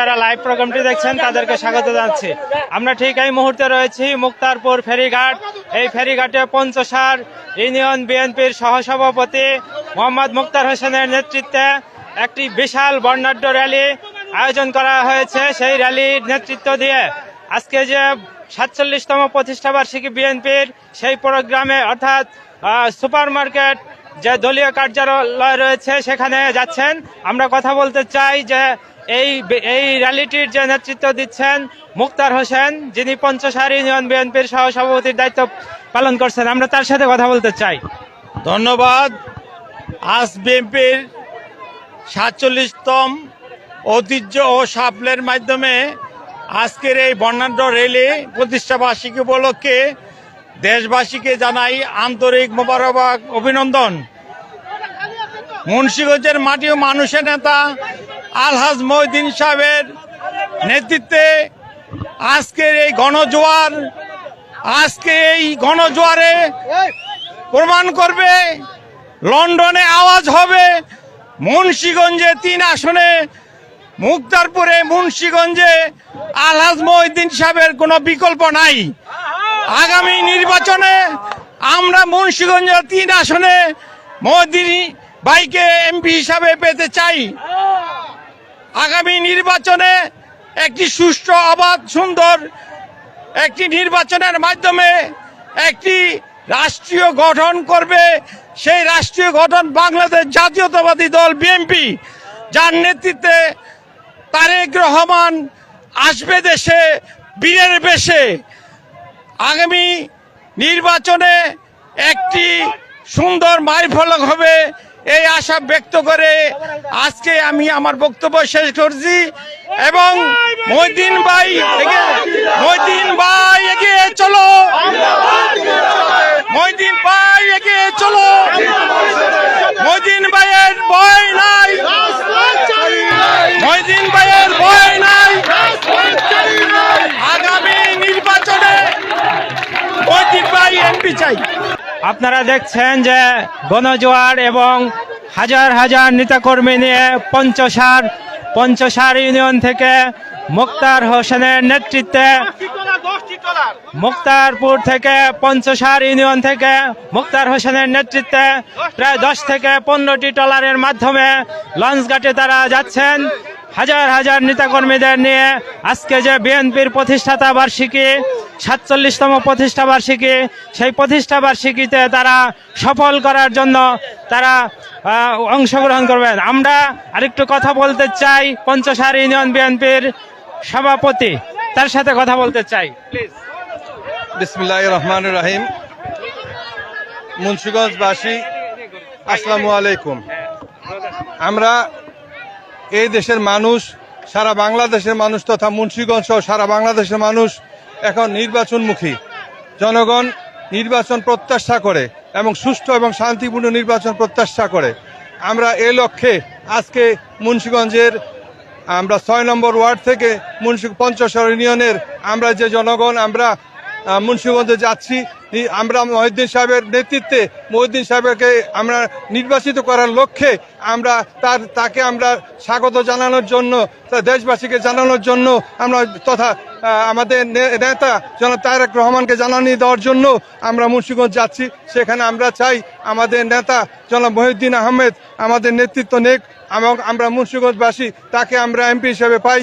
যারা লাইভ প্রোগ্রামটি দেখছেন, তাদেরকে স্বাগত জানাচ্ছি। আমরা ঠিক এই মুহূর্তে রয়েছি মুক্তারপুর ফেরিঘাট। এই ফেরিঘাটে পঞ্চসার ইউনিয়ন বিএনপির সহসভাপতি মোহাম্মদ মুক্তার হোসেনের নেতৃত্বে একটি বিশাল বর্ণাঢ্য র্যালি আয়োজন করা হয়েছে। সেই র্যালির নেতৃত্ব দিয়ে আজকে যে সাতচল্লিশতম প্রতিষ্ঠাবার্ষিকী বিএনপির সেই প্রোগ্রামে, অর্থাৎ সুপার মার্কেট যে দলীয় কার্যালয় রয়েছে, সেখানে যাচ্ছেন। আমরা কথা বলতে চাই যে এই এই র্যালিটির যে নেতৃত্ব দিচ্ছেন মুক্তার হোসেন, যিনি পঞ্চসার ইউনিয়ন বিএনপির সহসভাপতির দায়িত্ব পালন করছেন। আমরা তার সাথে কথা বলতে চাই। ধন্যবাদ। আজ বিএনপির সাতচল্লিশতম ঐতিহ্য ও সাফল্যের মাধ্যমে আজকের এই বর্ণাঢ্য রেলি প্রতিষ্ঠাবার্ষিকী উপলক্ষে দেশবাসীকে জানাই আন্তরিক মোবারকবাদ, অভিনন্দন। মুন্সিগঞ্জের মাটি ও মানুষের নেতা আলহাজ মহিদিন সাহেবের নেতৃত্বে আজকের এই গণজোয়ার, আজকে এই গণজোয়ারে প্রমাণ করবে, লন্ডনে আওয়াজ হবে, মুন্সিগঞ্জে তিন আসনে, মুক্তারপুরে মুন্সিগঞ্জে আলহাজ মহিদ্দিন সাহেবের কোনো বিকল্প নাই। আগামী নির্বাচনে আমরা মুন্সিগঞ্জের তিন আসনে মহিদ্দিন ভাইকে এমপি হিসাবে পেতে চাই। আগামী নির্বাচনে একটি সুষ্ঠু, অবাধ, সুন্দর একটি নির্বাচনের মাধ্যমে একটি রাষ্ট্রীয় গঠন করবে। সেই রাষ্ট্রীয় গঠন বাংলাদেশ জাতীয়তাবাদী দল বিএনপি। যার নেতৃত্বে তারেক রহমান আসবে দেশে, বীরের বেশে। আগামী নির্বাচনে একটি সুন্দর মাইফলক হবে এই আশা ব্যক্ত করে আজকে আমি আমার বক্তব্য শেষ করছি এবং মহিদিন ভাই মহিদিন ভাই এগিয়ে চলো। মহিদিন ভাই এগিয়ে চলো মহিদিন ভাইয়ের ভয় নাই মহিদিন ভাইয়ের ভয় নাই আগামী নির্বাচনে মহিদিন ভাই এমপি চাই আপনারা দেখছেন যে গণজোয়ার এবং হাজার হাজার নেতাকর্মী নিয়ে পঞ্চসার পঞ্চসার ইউনিয়ন থেকে মুক্তার হোসেনের নেতৃত্বে মুক্তারপুর থেকে পঞ্চসার ইউনিয়ন থেকে মুক্তার হোসেনের নেতৃত্বে প্রায় দশ থেকে পনেরোটি ট্রলারের মাধ্যমে লঞ্চঘাটে তারা যাচ্ছেন। হাজার হাজার নেতাকর্মীদের নিয়ে আজকে যে বিএনপির প্রতিষ্ঠাতা বার্ষিকী, সাতচল্লিশতম প্রতিষ্ঠা বার্ষিকী, সেই প্রতিষ্ঠা বার্ষিকীতে তারা সফল করার জন্য তারা অংশগ্রহণ করবেন। আমরা আরেকটু কথা বলতে চাই পঞ্চসার ইউনিয়ন বিএনপির সভাপতি। তার সাথে কথা বলতে চাই। প্লিজ রহমান রাহিম। মুন্সিগঞ্জবাসী, আসসালামু আলাইকুম। আমরা এই দেশের মানুষ, সারা বাংলাদেশের মানুষ তথা মুন্সিগঞ্জ সহ সারা বাংলাদেশের মানুষ এখন নির্বাচনমুখী। জনগণ নির্বাচন প্রত্যাশা করে এবং সুষ্ঠু এবং শান্তিপূর্ণ নির্বাচন প্রত্যাশা করে। আমরা এই লক্ষ্যে আজকে মুন্সিগঞ্জের, আমরা ছয় নম্বর ওয়ার্ড থেকে মুন্সি পঞ্চশর ইউনিয়নের আমরা যে জনগণ, আমরা মুন্সিগঞ্জে যাচ্ছি। আমরা মহিউদ্দিন সাহেবের নেতৃত্বে, মহিউদ্দিন সাহেবকে আমরা নির্বাচিত করার লক্ষ্যে আমরা তার তাকে আমরা স্বাগত জানানোর জন্য দেশবাসীকে জানানোর জন্য আমরা তথা আমাদের নেতা জনাব তারেক রহমানকে জানানি দেওয়ার জন্য আমরা মুন্সিগঞ্জ যাচ্ছি। সেখানে আমরা চাই আমাদের নেতা জনাব মহিউদ্দিন আহমেদ আমাদের নেতৃত্ব নেক এবং আমরা মুন্সিগঞ্জবাসী, তাকে আমরা এমপি হিসেবে পাই।